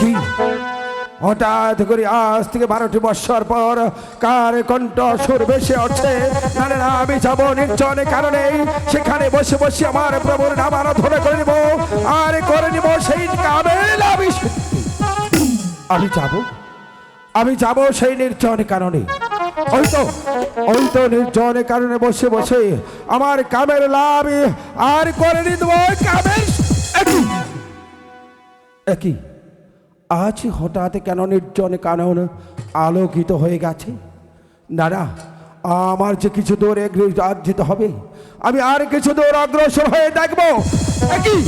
কি? হঠাৎ করে আজ থেকে বারোটি বৎসর পর কার কণ্ঠ সুর বেশি হচ্ছে না, আমি যাব নির্জনে কারণে সেখানে বসে বসে আমার প্রভুর নাম আরাধনা করে নিব। আর করে নিব সেই কামেল আমি আমি যাব? আমি যাব সেই নির্জন কারণে। ওই তো ওই তো নির্জন কারণে বসে বসে আমার কামের লাভ, আর করে ওই কামের একই। একই। আজ হঠাৎ কেন নির্জন কানন আলোকিত হয়ে গেছে? না না আমার যে কিছু দূর যেতে হবে আমি আর কিছু দূর অগ্রসর হয়ে দেখব। একই।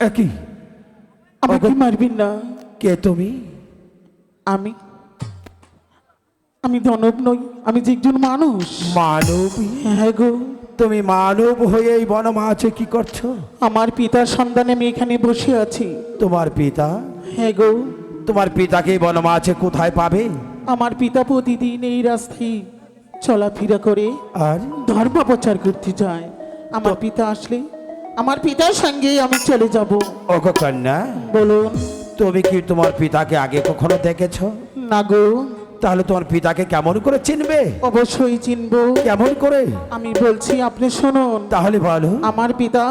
একই। আমাকে মারবেন না। কে তুমি? আমি। আমি ধনব নই আমি যে একজন মানুষ। মানবী? হ্যাঁ গো। তুমি মানব হয়ে এই বনমাছে কি করছ? আমার পিতার সন্ধানে আমি এখানে বসে আছি। তোমার পিতা? হ্যাঁ গো। তোমার পিতাকে বনমাছে কোথায় পাবে? আমার পিতা প্রতিদিন এই রাস্তায় চলাফেরা করে আর? ধর্ম প্রচার করতে যায়। আমার পিতা আসলে আমার পিতার সঙ্গে আমি চলে যাব। ওগো কন্যা বলুন। তুমি কি তোমার পিতাকে আগে কখনো দেখেছ? না গো। তাহলে তোমার পিতাকে কেমন করে চিনবে? অবশ্যই চিনবো। কেমন করে? আমি বলছি আপনি শুনুন। তাহলে বলো। আমার পিতা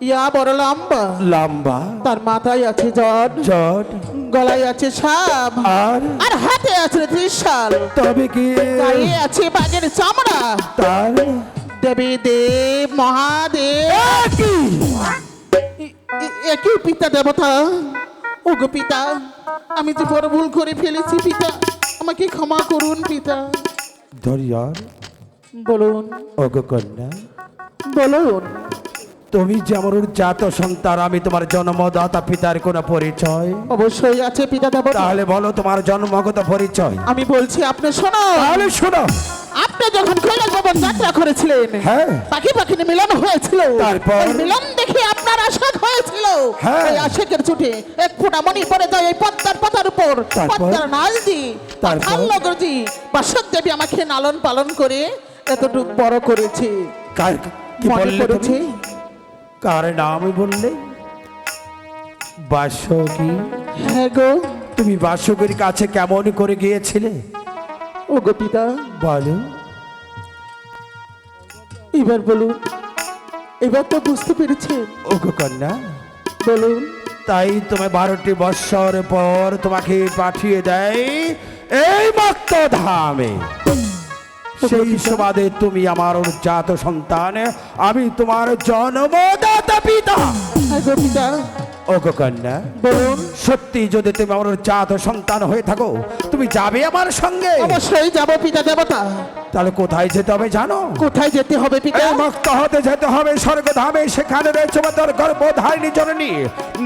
ইয়া বড় লম্বা। লম্বা। তার মাথায় আছে জট। জট। গলায় আছে সাপ। আর? আর হাতে আছে ত্রিশাল। তবে কি? গায়ে আছে বাঘের চামড়া। তার? দেবী দেব মহাদেব। একই পিতা দেবতা? ও গো পিতা আমি যে বড় ভুল করে ফেলেছি পিতা। আমাকে ক্ষমা করুন পিতা। ধরিয়ার বলুন। অগকন্যা। কন্যা বলুন। তুমি যেমন জাত সন্তান আমি তোমার জন্মদাতা পিতার কোনো পরিচয়। অবশ্যই আছে পিতা তাহলে বলো তোমার জন্মগত পরিচয়। আমি বলছি আপনি শোনো তাহলে শোনো। আপনি যখন কৈলাস ভবন যাত্রা করেছিলেন হ্যাঁ। পাখি পাখি মিলন হয়েছিল তারপর? মিলন দেখে আপনার আশাক হয়েছিল হ্যাঁ। ওই আশেকের ছুটে এক ফোঁটা মনি পড়ে যায় ওই পদ্মার পাতার উপর? পদ্মার নালজি? পাথাল নগরজি বাসক দেবী আমাকে লালন পালন করে এতটুকু বড় করেছে কার কি বললে তুমি? কার নাম বললে বাসকি হ্যাঁ গো তুমি বাসকের কাছে কেমন করে গিয়েছিলে ও গো পিতা বলো। এবার বলুন এবার তো বুঝতে পেরেছেন ওগো কন্যা বলুন তাই তোমায় বারোটি বৎসর পর তোমাকে পাঠিয়ে দেয় এই মক্ত ধামে সেই সুবাদে তুমি আমার জাত সন্তান আমি তোমার জন্মদাতা পিতা। পিতা ওগো কন্যা বলুন সত্যি যদি তুমি আমার জাত সন্তান হয়ে থাকো তুমি যাবে আমার সঙ্গে? অবশ্যই যাব পিতা দেবতা। তাহলে কোথায় যেতে হবে জানো? কোথায় যেতে হবে পিতা? মুক্ত হতে যেতে হবে স্বর্গধামে সেখানে রয়েছে তোর গর্ভধারিণী জননী।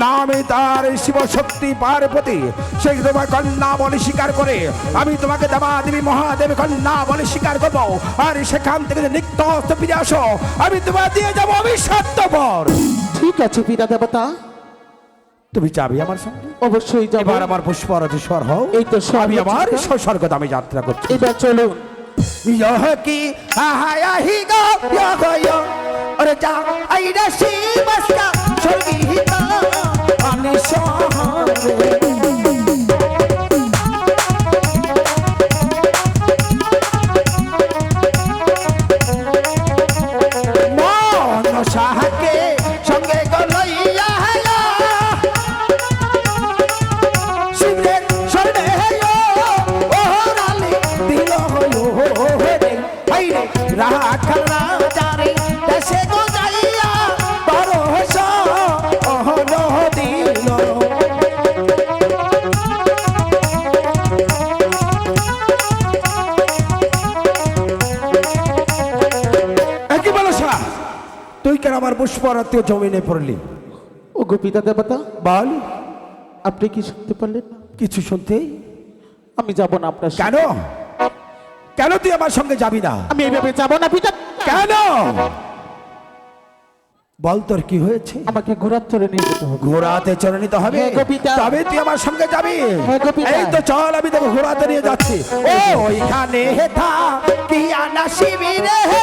নামে তার শিব শক্তি পার্বতী। সেই তোমার কন্যা বলে স্বীকার করে আমি তোমাকে দেবা দেবী মহাদেবী কন্যা বলে স্বীকার করব। আর সেখান থেকে নিত্য হস্ত ফিরে আসো আমি তোমার দিয়ে যাব আমি সত্যপর ঠিক আছে পিতা দেবতা। তুমি যাবে আমার সঙ্গে? অবশ্যই যাব। এবার আমার পুষ্পরাধি স্বর হও। এই তো আমি আমার স্বর্গ দামে যাত্রা করছি। এবার চলো ইহ কি? হাহায়া হি গো ইহ গো আরে যা আইরা শিবস্কা চলবি হিতা কেন আমার পুষ্পরাত্মীয় জমিনে পড়লি। ও গো পিতা দেবতা বল। আপনি কি শুনতে পারলেন না? কিছু শুনতেই? আমি যাব না আপনার কেন? কেন তুই আমার সঙ্গে যাবি না? আমি এইভাবে যাব না পিতা। কেন? বল তোর কি হয়েছে? আমাকে ঘোরার চলে নিয়ে যেতে হবে। ঘোড়াতে চড়ে নিতে হবে? তবে তুই আমার সঙ্গে যাবি? এই তো চল আমি তোকে ঘোড়াতে নিয়ে যাচ্ছি। ও ওইখানে হেথা কি আনা শিবিরে হে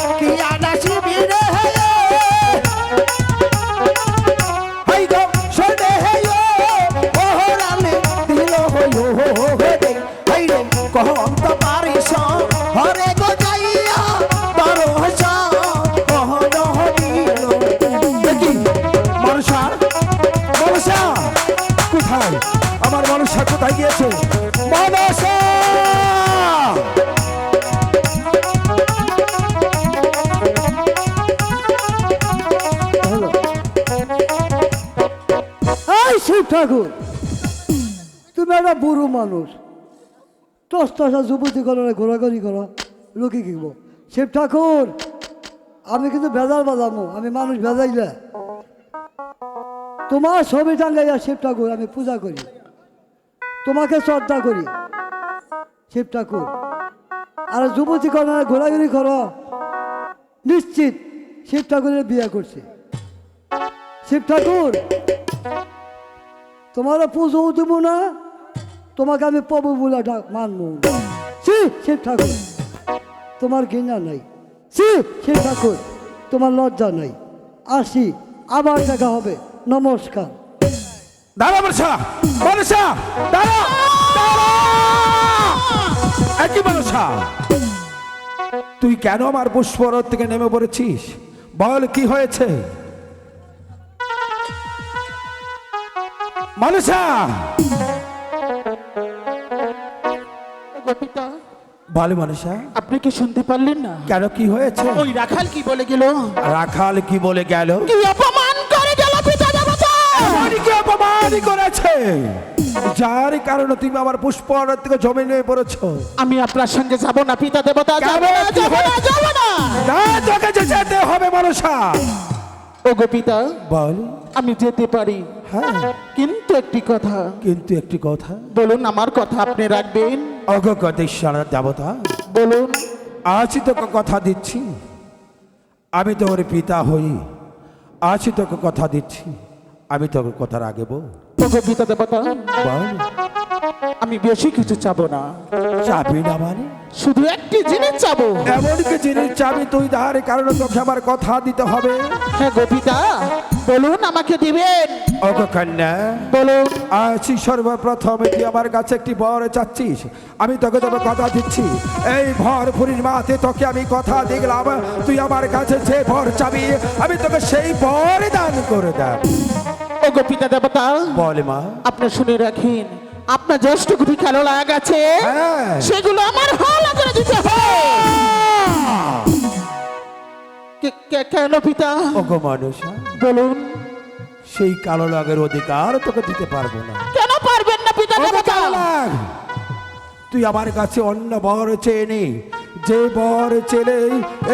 এই শিব ঠাকুর, তুমি একটা বুড়ো মানুষ। টস টসা যুবতী করো না ঘোরাঘুরি করো, লোকে কিনবো শিব ঠাকুর, আমি কিন্তু ভেজাল বাজাবো, আমি মানুষ ভেজাইলে তোমার ছবি টাঙ্গাইয়া শিব ঠাকুর, আমি পূজা করি। তোমাকে শ্রদ্ধা করি, শিব ঠাকুর। আর যুবতী করো না ঘোরাঘুরি করো, নিশ্চিত শিব ঠাকুরের বিয়ে করছে। শিব ঠাকুর তোমার পুজো দেবো না? তোমাকে আমি প্রভু বলে মানবো। শিব ঠাকুর। তোমার ঘৃণা নাই। সি শিব ঠাকুর। তোমার লজ্জা নাই। আসি, আবার দেখা হবে। নমস্কার। দাঁড়া দাঁড়া। একই মনসা। তুই কেন আমার পুষ্পরথ থেকে নেমে পড়েছিস? বল কি হয়েছে? পিতা বল মনসা আপনি কি শুনতে পারলেন না? কেন কি হয়েছে? ওই রাখাল কি বলে গেল? রাখাল কি বলে গেল? কি অপমান করে গেল পিতা দেবতা? এমনকি অপমান করেছে। যার কারণে তুমি আমার পুষ্পরথ থেকে জমি নিয়ে পড়েছো। আমি আপনার সঙ্গে যাব না পিতা দেবতা যাব? না যাব না যাব না। না তোকে যেতে হবে মনসা ওগো পিতা বল। আমি যেতে পারি। হ্যাঁ কিন্তু একটি কথা। কিন্তু একটি কথা। বলুন আমার কথা আপনি রাখবেন। অগগতেশ্বর দেবতা। বলুন। আজ তোকে কথা দিচ্ছি। আমি তোর পিতা হই। আজ তোকে কথা দিচ্ছি। আমি তোকে কথা রাখব। ওগো পিতা দেবতা বল। আমি বেশি কিছু চাবো না। চাবি না মানে? শুধু একটি জিনিস চাবো। এমন কি জিনিস চাবি তুই তার কারণে তোকে আমার কথা দিতে হবে। হ্যাঁ গো পিতা বলুন আমাকে দিবেন। অগ কন্যা বলুন। আছি সর্বপ্রথম তুই আমার কাছে একটি বর চাচ্ছিস। আমি তোকে তবে কথা দিচ্ছি। এই ভর পূর্ণিমাতে তোকে আমি কথা দেখলাম তুই আমার কাছে যে বর চাবি আমি তোকে সেই বর দান করে দেব। ওগো পিতা দেবতা বল মা। আপনি শুনে রাখেন আপনার জ্যেষ্ঠ গুটি খেলো লাগা আছে হ্যাঁ। সেগুলো আমার হালা করে দিতে কে- কে- কেন পিতা? ওগো মানুষ বলুন। সেই কালো লাগের অধিকার তোকে দিতে পারব না। কেন পারবেন না পিতা তুই আমার কাছে অন্য বর চেয়ে নে। যে বর চেলে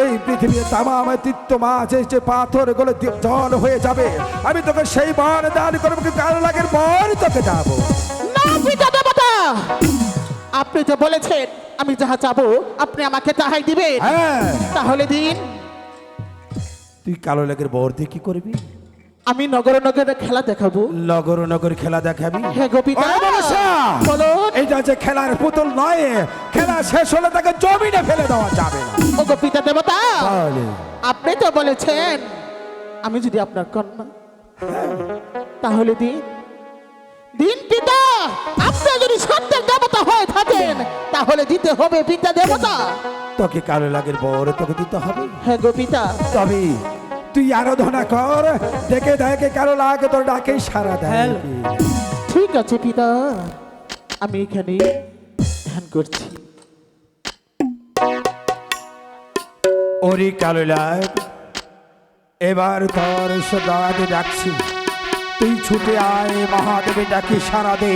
এই পৃথিবীর তামাম তীর্থ মাছ যে পাথরগুলো জল হয়ে যাবে। আমি তোকে সেই বর দান করব কালো লাগের বর তোকে যাব আপনি যে বলেছেন আমি যাহা চাবো আপনি আমাকে তাহাই দিবেন। হ্যাঁ। তাহলে দিন। তুই কালো লাগের বর দিয়ে কি করবি? আমি নগর নগরে খেলা দেখাবো। নগর নগর খেলা দেখাবি? হ্যাঁ গো পিতা ওরে এটা যে খেলার পুতুল নয় খেলা শেষ হলে তাকে জমিনে ফেলে দেওয়া যাবে ও গো পিতা দেবতা আপনি তো বলেছেন আমি যদি আপনার কন্যা তাহলে দিন। দিন পিতা! আপনি যদি সত্যের দেবতা হয়ে থাকেন তাহলে দিতে হবে পিতা দেবতা। তোকে কালো লাগের বর তোকে দিতে হবে? হ্যাঁ গো পিতা। তবে তুই আরাধনা কর দেখে দেখে কারও লাগে তোর ডাকেই সারা দেয় ঠিক আছে পিতা। আমি এখানে ধ্যান করছি। ওরে কালো লাগ এবার তোর সদাতে ডাকছি। তুই ছুটে আয়, মহাদেবে, ডাকি সারা দে।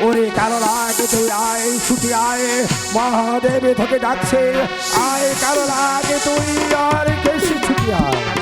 ওরে কারও রাগ তুই আয়, ছুটে আয়, মহাদেবে তোকে ডাকছে। আয় কারও লাগে তুই আর কেসি ছুটে আয়।